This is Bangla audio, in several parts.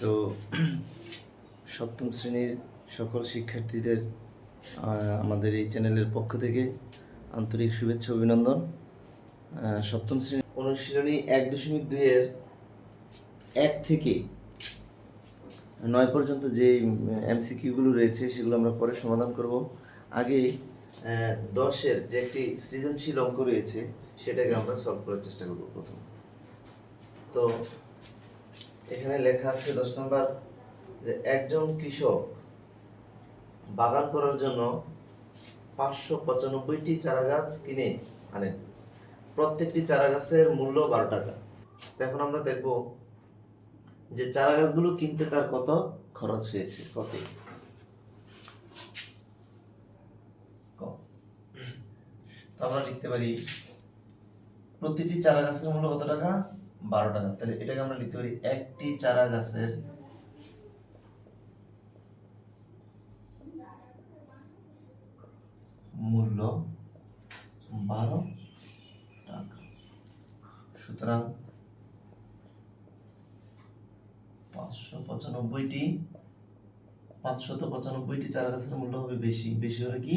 তো সপ্তম শ্রেণির সকল শিক্ষার্থীদের আমাদের এই চ্যানেলের পক্ষ থেকে আন্তরিক শুভেচ্ছা অভিনন্দন। সপ্তম শ্রেণি অনুশীলনী এক দশমিক দুইয়ের এক থেকে নয় পর্যন্ত যে এমসিকিউগুলো রয়েছে সেগুলো আমরা পরে সমাধান করব। আগে দশের যে একটি সৃজনশীল অঙ্ক রয়েছে সেটাকে আমরা সলভ করার চেষ্টা করব প্রথম। তো এখানে লেখা আছে দশ নম্বর যে একজন কৃষক বাগান করার জন্য পাঁচশো পঁচানব্বইটি চারা গাছ কিনে আনেন প্রত্যেকটি চারা গাছের মূল্য বারো টাকা। এখন আমরা দেখব যে চারা গাছগুলো কিনতে তার কত খরচ হয়েছে, কত? আমরা লিখতে পারি, প্রতিটি চারা গাছের মূল্য কত টাকা? বারো টাকা তাহলে এটাকে আমরা লিখতে পারি একটি চারা গাছের মূল্য বারো টাকা। সুতরাং পাঁচশো পঁচানব্বইটি, পাঁচশত পঁচানব্বইটি চারা গাছের মূল্য হবে বেশি। বেশি হলে কি?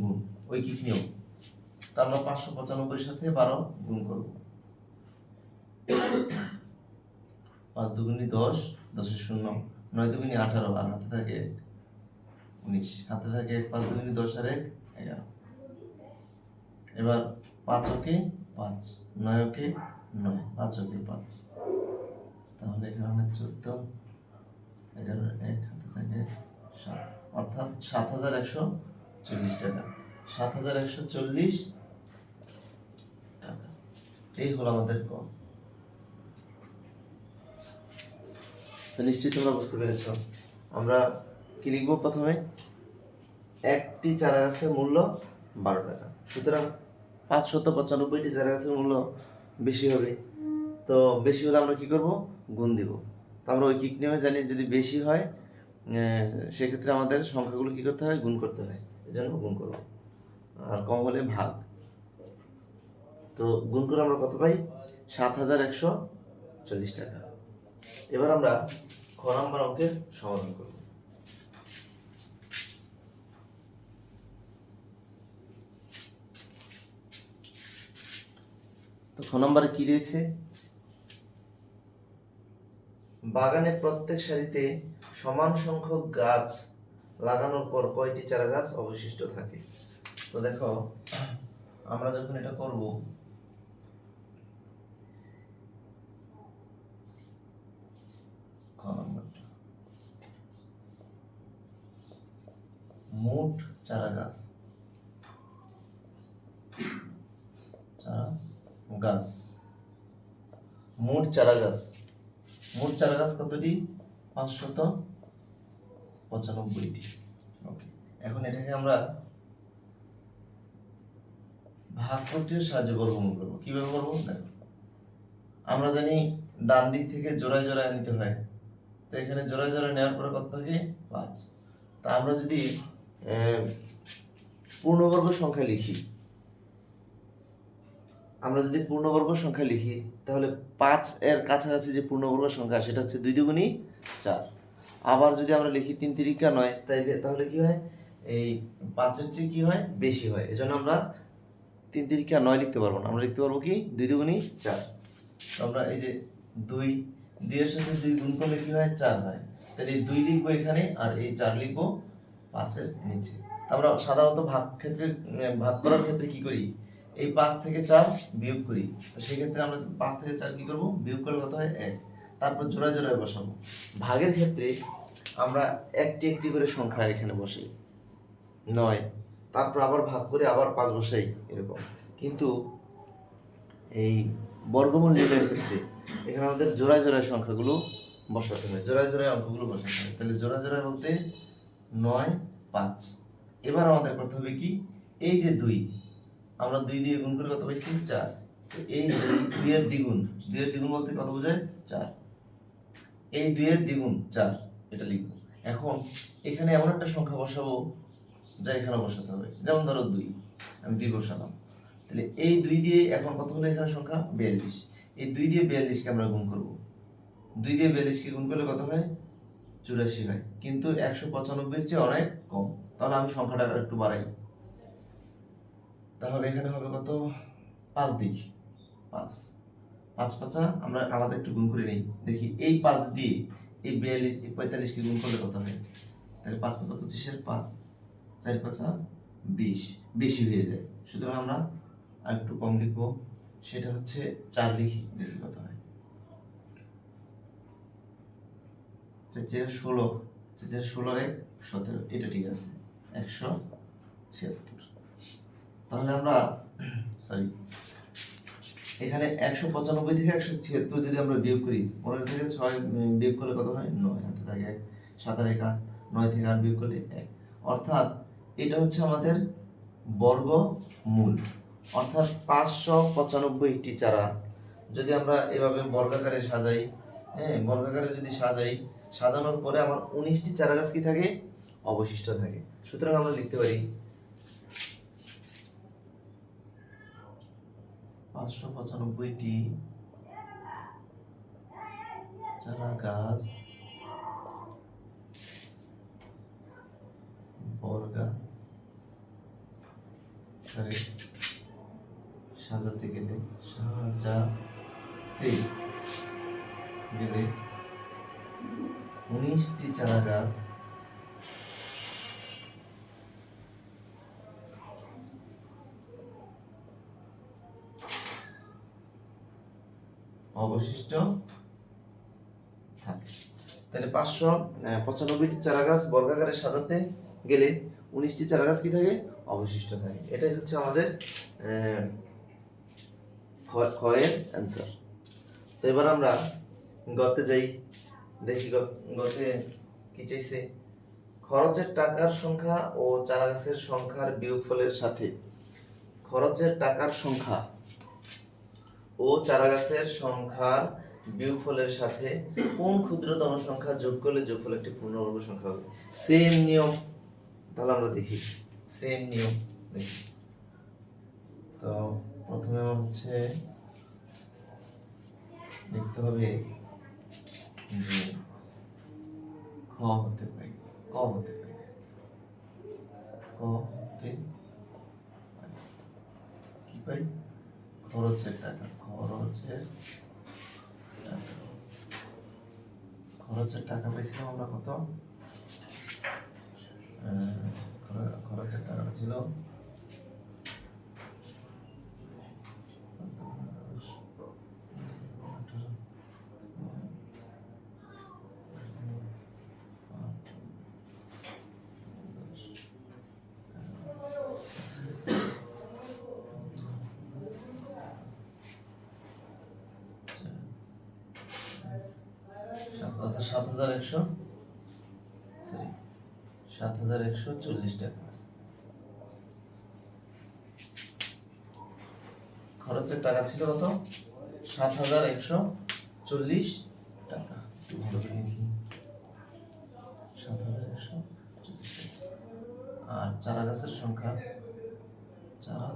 গুণ। ওই কি নিয়ম? তা আমরা পাঁচশো পঁচানব্বইয়ের সাথে বারো গুণ করব। পাঁচ দুগুনি দশ দশের শূন্য নয় দুগুনি আঠারো আর হাতে থাকে এক। উনিশ হাতে থাকে এক, পাঁচ দুগুনি দশ আর এক এগারো। এবার পাঁচ ওকে পাঁচ নয় ওকে নয় পাঁচ ওকে পাঁচ। তাহলে এখানে হয় চোদ্দ এগারো এক হাতে থাকে সাত। অর্থাৎ সাত হাজার একশো চল্লিশ টাকা। সাত হাজার একশো চল্লিশ টাকা। এই হলো আমাদের কম তো নিশ্চয়ই তোমরা বুঝতে পেরেছ। আমরা কি লিখব প্রথমে? একটি চারা গাছের মূল্য বারো টাকা। সুতরাং পাঁচশত পঁচানব্বইটি চারা গাছের মূল্য বেশি হবে। তো বেশি হলে আমরা কী করব? গুণ দিব। তো আমরা ওই কিক নিয়মে জানি যদি বেশি হয় সেক্ষেত্রে আমাদের সংখ্যাগুলো কী করতে হয়? গুণ করতে হয়। এই জন্য গুণ করব। আর কম হলে ভাগ। তো গুণ করে আমরা কত পাই? সাত হাজার একশো চল্লিশ টাকা। এবার আমরা খ নম্বর অঙ্কের সমাধান করব। তো খ নম্বরে কি রয়েছে? বাগানে প্রত্যেক সারিতে সমান সংখ্যক গাছ লাগানোর পর কয়টি চারা গাছ অবশিষ্ট থাকে? তো দেখো, আমরা যখন এটা করব খ নম্বরটা মোট চারা গাছ। গাছ। মোট চারা গাছ। মোট চারা গাছ কতটি? পাঁচশত পঁচানব্বইটি। এখন এটাকে আমরা ভাগ প্রক্রিয়ার সাহায্যে বর্গমূল করব। কীভাবে করব? দেখো। আমরা জানি ডান দিক থেকে জোড়ায় জোড়ায় নিতে হয়। তো এখানে জোড়ায় জোড়ায় নেওয়ার পরে কত থাকে? পাঁচ। তা আমরা যদি পূর্ণবর্গ সংখ্যা লিখি। আমরা যদি পূর্ণবর্গ সংখ্যা লিখি, তাহলে পাঁচ এর কাছাকাছি যে পূর্ণবর্গ সংখ্যা, সেটা হচ্ছে দুই দুগুণই চার। আবার যদি আমরা লিখি তিন তিরিকা নয়, তাইলে তাহলে কি হয়? এই পাঁচের চেয়ে কি হয়? বেশি হয়। এজন্য আমরা তিন তিরিকা নয় লিখতে পারব না। আমরা লিখতে পারব কি? দুই দুগুণই চার। আমরা এই যে দুই, দুইয়ের সাথে দুই গুণ করলে কি হয়? চার হয়। তাহলে এই দুই লিখব এখানে, আর এই চার লিখব পাঁচের নিচে। আমরা সাধারণত ভাগ ক্ষেত্রে ভাগ করার ক্ষেত্রে কি করি? এই পাঁচ থেকে চার বিয়োগ করি। তো সেক্ষেত্রে আমরা পাঁচ থেকে চার কি করব? বিয়োগ করলে কত হয়? এক। তারপর জোড়ায় জোড়ায় বসাবো। ভাগের ক্ষেত্রে আমরা একটি একটি করে সংখ্যা এখানে বসাই নয়। তারপর আবার ভাগ করে আবার পাঁচ বসাই, এরকম। কিন্তু এই বর্গমূল নির্ণয়ের ক্ষেত্রে এখানে আমাদের জোড়ায় জোড়ায় সংখ্যাগুলো বসাতে হয়। জোড়ায় জোড়ায় অঙ্কগুলো বসাতে হয়। তাহলে জোড়ায় জোড়ায় বলতে নয় পাঁচ। এবার আমাদের করতে হবে কি? এই যে দুই, আমরা দুই দিয়ে গুণ করে কত পাইছি? চার। তো এই দুই দুইয়ের দ্বিগুণ দুইয়ের দ্বিগুণ বলতে কত বোঝায়? চার। এই দুইয়ের দ্বিগুণ, চার, এটা লিখব। এখন এখানে এমন একটা সংখ্যা বসাবো যা এখানে বসাতে হবে। যেমন ধরো দুই, আমি দুই বসালাম। তাহলে এই দুই দিয়ে এখন কত হলো এখানে সংখ্যা? বিয়াল্লিশ। এই দুই দিয়ে বিয়াল্লিশকে আমরা গুণ করব। দুই দিয়ে বিয়াল্লিশকে গুণ করলে কত হয়? চুরাশি হয়। কিন্তু একশো পঁচানব্বইয়ের চেয়ে অনেক কম। তাহলে আমি সংখ্যাটা একটু বাড়াই। তাহলে এখানে হবে কত? পাঁচ দিক। পাঁচ। পাঁচ পাঁচা, আমরা আলাদা একটু গুণ করে নিই। দেখি, এই পাঁচ দিয়ে এই বিয়াল্লিশ, এই পঁয়তাল্লিশকে গুণ করলে কত হয়? তাহলে পাঁচ পাঁচা পঁচিশের পাঁচ, চার পাঁচা বিশ। বেশি হয়ে যায়। সুতরাং আমরা আর একটু কম লিখব। সেটা হচ্ছে চার লিখি। দেখি কত হয়। চেচের ষোলো, চেচের ষোলোর এক সতেরো, এটা ঠিক আছে, একশো ছিয়াত্তর। তাহলে আমরা সরি এখানে একশো পঁচানব্বই থেকে একশো ছিয়াত্তর যদি আমরা বিয়োগ করি, পনেরো থেকে ছয় বিয়োগ করলে কত হয়? নয়, হাতে থাকে এক, সাত এক আট, নয় থেকে আট বিয়োগ করলে এক। অর্থাৎ এটা হচ্ছে আমাদের বর্গ মূল অর্থাৎ পাঁচশো পঁচানব্বইটি চারা যদি আমরা এভাবে বর্গাকারে সাজাই হ্যাঁ বর্গাকারে যদি সাজাই, সাজানোর পরে আমার উনিশটি চারা গাছ কি থাকে? অবশিষ্ট থাকে। সুতরাং আমরা লিখতে পারি পাঁচশো পঁচানব্বইটি চারা গাছ বর্গা সাজাতে গেলে সাজাতে গেলে উনিশটি চারা গাছ। অবশিষ্ট তাহলে পাঁচশো পঁচানব্বইটি চারা গাছ বর্গাকারে সাজাতে গেলে উনিশটি চারা গাছ কি থাকে? অবশিষ্ট থাকে। এটাই হচ্ছে আমাদের খয়ের অ্যান্সার তো এবার আমরা গতে যাই, দেখি গতে কি চাইছে। খরচের টাকার সংখ্যা ও চারা গাছের সংখ্যার বিয়োগফলের সাথে। খরচের টাকার সংখ্যা ও চারা গাছের সংখ্যার বিয়োগফলের সাথে কোন ক্ষুদ্রতম সংখ্যা যোগ করলে যোগফল একটি পূর্ণবর্গ সংখ্যা হবে? সেম নিয়ম। তাহলে আমরা দেখি। সেম নিয়ম। দেখি। তো প্রথমে হচ্ছে দেখতে হবে যে খ হতে পারে ক হতে পারে। ক হতে কি পাই? খরচের টাকা, খরচের খরচের টাকা পাইছিলাম আমরা কত? খরচের টাকাটা ছিল অর্থাৎ সাত হাজার একশো সরি সাত হাজার একশো চল্লিশ টাকা। খরচের টাকা ছিল কত? সাত হাজার একশো চল্লিশ টাকা। একটু ভালো করে সাত হাজার একশো চল্লিশ টাকা। আর চারা গাছের সংখ্যা? চারা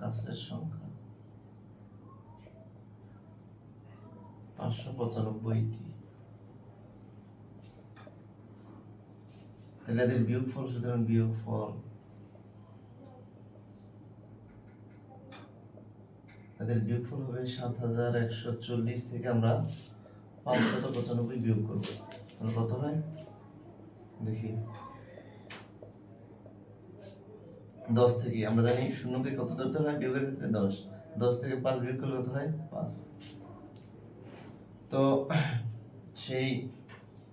গাছের সংখ্যা। পাঁচশো পঁচানব্বইটি তাহলে এদের বিয়োগ ফল সুতরাং বিয়োগ এদের বিয়োগ হবে সাত হাজার একশো চল্লিশ থেকে আমরা পাঁচশত পঁচানব্বই বিয়োগ করব তাহলে কত হয় দেখি দশ থেকে আমরা জানি শূন্যকে কত ধরতে হয় বিয়োগের ক্ষেত্রে দশ দশ থেকে পাঁচ বিয়োগ করলে কত হয় পাঁচ তো সেই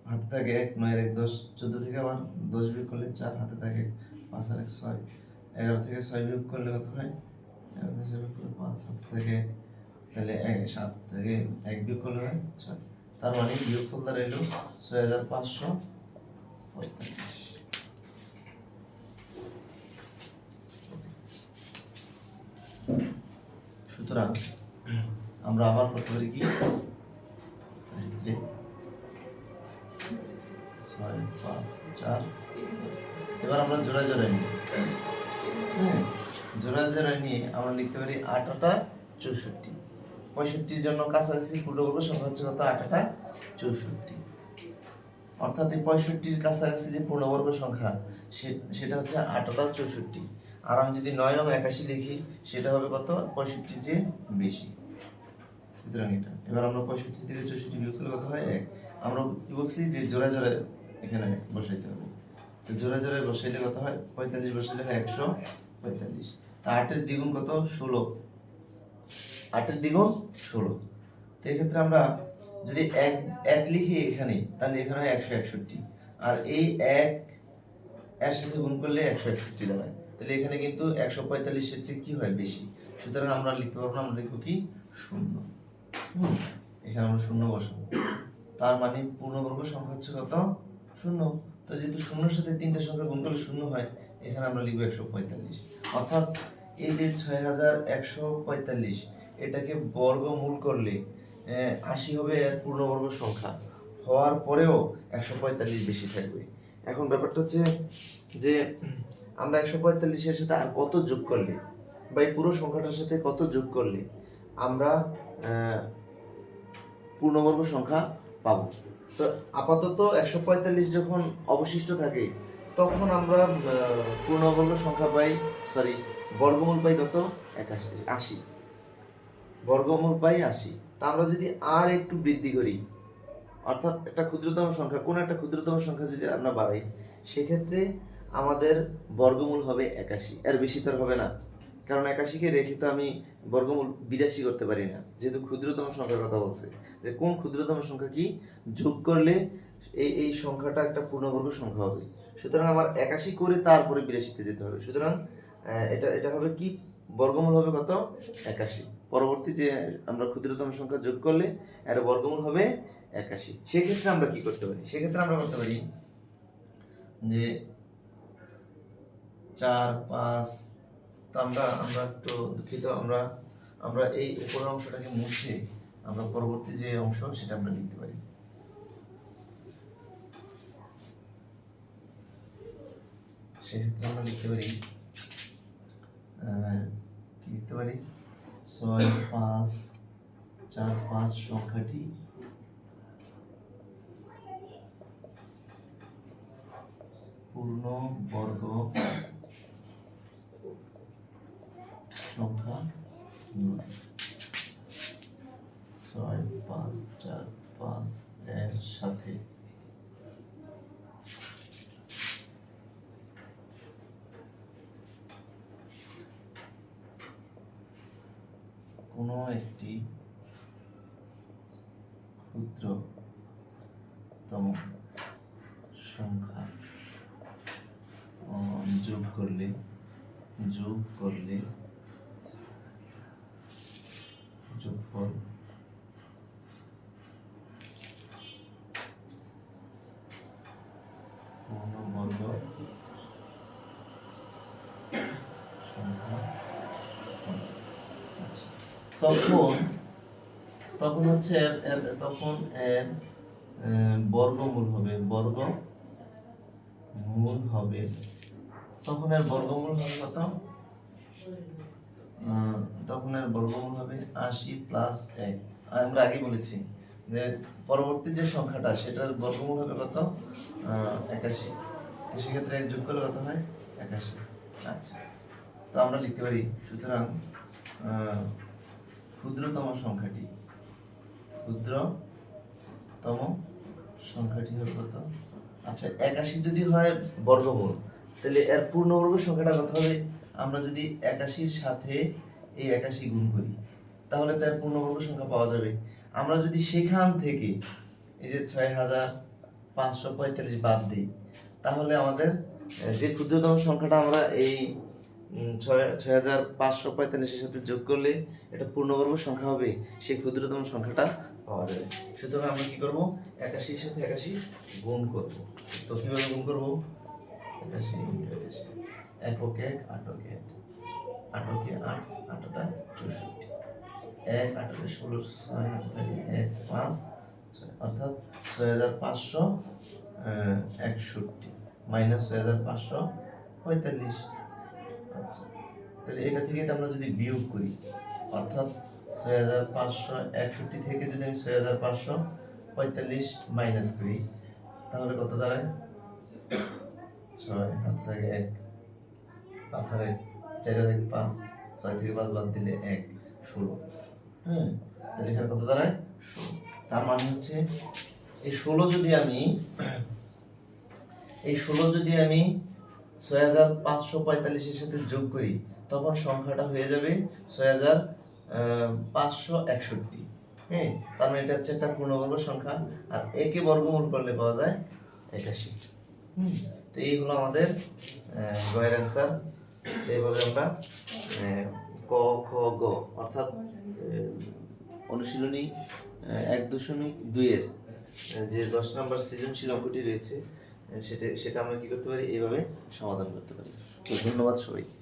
হাতে থাকে এক, নয়ের এক, দশ, চোদ্দ থেকে আবার দশ বিয়োগ করলে চার, হাতে থাকে পাঁচ আর এক, ছয়। এগারো থেকে ছয় বিয়োগ করলে কত হয়? এগারো থেকে ছয় বিয়োগ করলে পাঁচ হাত থেকে তাহলে এক, সাত থেকে এক বিয়োগ করলে হয় ছয়। তার মানে বিয়োগ ফল এলো ছয় হাজার পাঁচশো পঁয়তাল্লিশ। সুতরাং আমরা আবার করতে পারি কি? পাঁচ চার এবার আমরা জোড়া জোড়ায় নিই হ্যাঁ জোড়া জোড়ায় নিয়ে আমরা লিখতে পারি আট আটা চৌষট্টি পঁয়ষট্টির জন্য কাছাকাছি পূর্ণবর্গ সংখ্যা হচ্ছে কত আটটা চৌষট্টি অর্থাৎ এই পঁয়ষট্টির কাছাকাছি যে পূর্ণবর্গ সংখ্যা সেটা হচ্ছে আটটা চৌষট্টি আর আমি যদি নয় নং একাশি লিখি সেটা হবে কত পঁয়ষট্টির চেয়ে বেশি সুতরাং এটা এবার আমরা পঁয়ষট্টি থেকে চৌষট্টি বিয়োগ কত হয় এক। আমরা কি বলছি যে জোড়া জোড়া এখানে বসাইতে হবে। তো জোড়া জোড়ায় বসাইলে কত হয়? পঁয়তাল্লিশ বসাইলে হয় একশো পঁয়তাল্লিশ। তা আটের দ্বিগুণ কত? ষোলো। আটের দ্বিগুণ ষোলো। তো এক্ষেত্রে আমরা যদি এক এক লিখি এখানে, তাহলে এখানে হয় একশো একষট্টি। আর এই এক এর সাথে গুণ করলে একশো একষট্টি দাঁড়ায়। তাহলে এখানে কিন্তু একশো পঁয়তাল্লিশের চেয়ে কী হয় বেশি? সুতরাং আমরা লিখতে পারব না, আমরা লিখব কি? শূন্য। এখানে আমরা শূন্য বসাবো। তার মানে পূর্ণবর্গ সংখ্যা হচ্ছে কত? শূন্য। তো যেহেতু শূন্যর সাথে তিনটা সংখ্যা গুণ করলে শূন্য হয়, এখানে আমরা লিখব একশো পঁয়তাল্লিশ। অর্থাৎ এই যে ছয় হাজার একশো পঁয়তাল্লিশ, এটাকে বর্গমূল করলে আশি হবে এর পূর্ণবর্গ সংখ্যা। হওয়ার পরেও একশো পঁয়তাল্লিশ বেশি থাকবে। এখন ব্যাপারটা হচ্ছে যে, আমরা একশো পঁয়তাল্লিশের সাথে আর কত যোগ করলে, বা এই পুরো সংখ্যাটার সাথে কত যোগ করলে আমরা পূর্ণবর্গ সংখ্যা পাব। তো আপাতত একশো পঁয়তাল্লিশ যখন অবশিষ্ট থাকে, তখন আমরা পূর্ণবর্গ সংখ্যা পাই সরি বর্গমূল পাই কত? একাশি, আশি। বর্গমূল পাই আশি। তা আমরা যদি আর একটু বৃদ্ধি করি, অর্থাৎ একটা ক্ষুদ্রতম সংখ্যা, কোন একটা ক্ষুদ্রতম সংখ্যা যদি আমরা বাড়াই, সেক্ষেত্রে আমাদের বর্গমূল হবে একাশি। এর বেশি তো আর হবে না। কারণ একাশিকে রেখে তো আমি বর্গমূল বিরাশি করতে পারি না। যেহেতু ক্ষুদ্রতম সংখ্যার কথা বলছে। যে কোন ক্ষুদ্রতম সংখ্যা কি? যোগ করলে এই এই সংখ্যাটা একটা পূর্ণবর্গ সংখ্যা হবে। সুতরাং আমার একাশি করে তারপরে বিরাশিতে যেতে হবে। সুতরাং এটা এটা হবে কি? বর্গমূল হবে কত? একাশি। পরবর্তী যে আমরা ক্ষুদ্রতম সংখ্যা যোগ করলে, এর বর্গমূল হবে একাশি। সেক্ষেত্রে আমরা কি করতে পারি? সেক্ষেত্রে আমরা করতে পারি যে চার, পাঁচ আমরা আমরা একটু দুঃখিত, আমরা আমরা এই উপরের অংশটাকে মুছে আমরা পরবর্তী যে অংশ সেটা আমরা লিখতে পারি। সেক্ষেত্রে আমরা লিখতে পারি কি লিখতে পারি? ছয় পাঁচ, চার পাঁচ সংখ্যাটি পূর্ণ বর্গ সংখ্যা ছয় পাঁচ চার পাঁচ এর সাথে। কোনো একটি ক্ষুদ্রতম সংখ্যা যোগ করলে যোগ করলে যোগফল পূর্ণবর্গ সংখ্যা হবে। আচ্ছা তখন তখন হচ্ছে এর- তখন এর বর্গমূল হবে বর্গ মূল হবে। তখন এর বর্গমূল হবে কত? তখন এর বর্গমূল হবে আশি প্লাস এক। আমরা আগে বলেছি যে পরবর্তী যে সংখ্যাটা, সেটার বর্গমূল হবে কত? একাশি। তো সেক্ষেত্রে যোগ করলে কত হয়? একাশি। আচ্ছা। তো আমরা লিখতে পারি, সুতরাং ক্ষুদ্রতম সংখ্যাটি। ক্ষুদ্রতম সংখ্যাটি হবে কত? আচ্ছা একাশি যদি হয় বর্গমূল, তাহলে এর পূর্ণবর্গ সংখ্যাটা কত হবে? আমরা যদি একাশির সাথে এই একাশি গুণ করি, তাহলে তার পূর্ণবর্গ সংখ্যা পাওয়া যাবে। আমরা যদি সেখান থেকে এই যে ছয় হাজার পাঁচশো পঁয়তাল্লিশ বাদ দিই, তাহলে আমাদের যে ক্ষুদ্রতম সংখ্যাটা আমরা এই ছয় ছয় হাজার পাঁচশো পঁয়তাল্লিশের সাথে যোগ করলে এটা পূর্ণবর্গ সংখ্যা হবে, সেই ক্ষুদ্রতম সংখ্যাটা পাওয়া যাবে। সুতরাং আমরা কী করব? একাশির সাথে একাশি গুণ করব। তো কীভাবে গুণ করব? একাশি একাশি একক এক আটক এক আটকে আট আটটা চৌষট্টি। এক আটকে ষোলো, ছয় হাতে এক, পাঁচ অর্থাৎ ছয় হাজার পাঁচশো একষট্টি। মাইনাস ছয় হাজার পাঁচশো পঁয়তাল্লিশ। তাহলে এটা থেকে আমরা যদি বিয়োগ করি, অর্থাৎ ছয় হাজার পাঁচশো একষট্টি থেকে যদি আমি ছয় হাজার পাঁচশো পঁয়তাল্লিশ মাইনাস করি, তাহলে কত দাঁড়ায়? ছয় হাত থাকে এক, পাঁচ আর এক, চার আর এক, পাঁচ, ছয় থেকে পাঁচ বাদ দিলে এক, ষোলো। হ্যাঁ তাহলে এখানে কত দাঁড়ায়? ষোলো। তার মানে হচ্ছে এই ষোলো যদি আমি, এই ষোলো যদি আমি ছয় হাজার পাঁচশো পঁয়তাল্লিশের সাথে যোগ করি তখন সংখ্যাটা হয়ে যাবে ছয় হাজার পাঁচশো একষট্টি। হ্যাঁ তার মানে এটা হচ্ছে একটা পূর্ণবর্গ সংখ্যা। আর একে বর্গমূল করলে পাওয়া যায় একাশি। তো এই হলো আমাদের গয়ের অ্যান্সার এইভাবে আমরা ক, খ, গ, অর্থাৎ অনুশীলনী এক দশমিক দুইয়ের যে দশ নম্বর সৃজনশীল অঙ্কটি রয়েছে সেটা সেটা আমরা কী করতে পারি? এইভাবে সমাধান করতে পারি। তো ধন্যবাদ সবাইকে।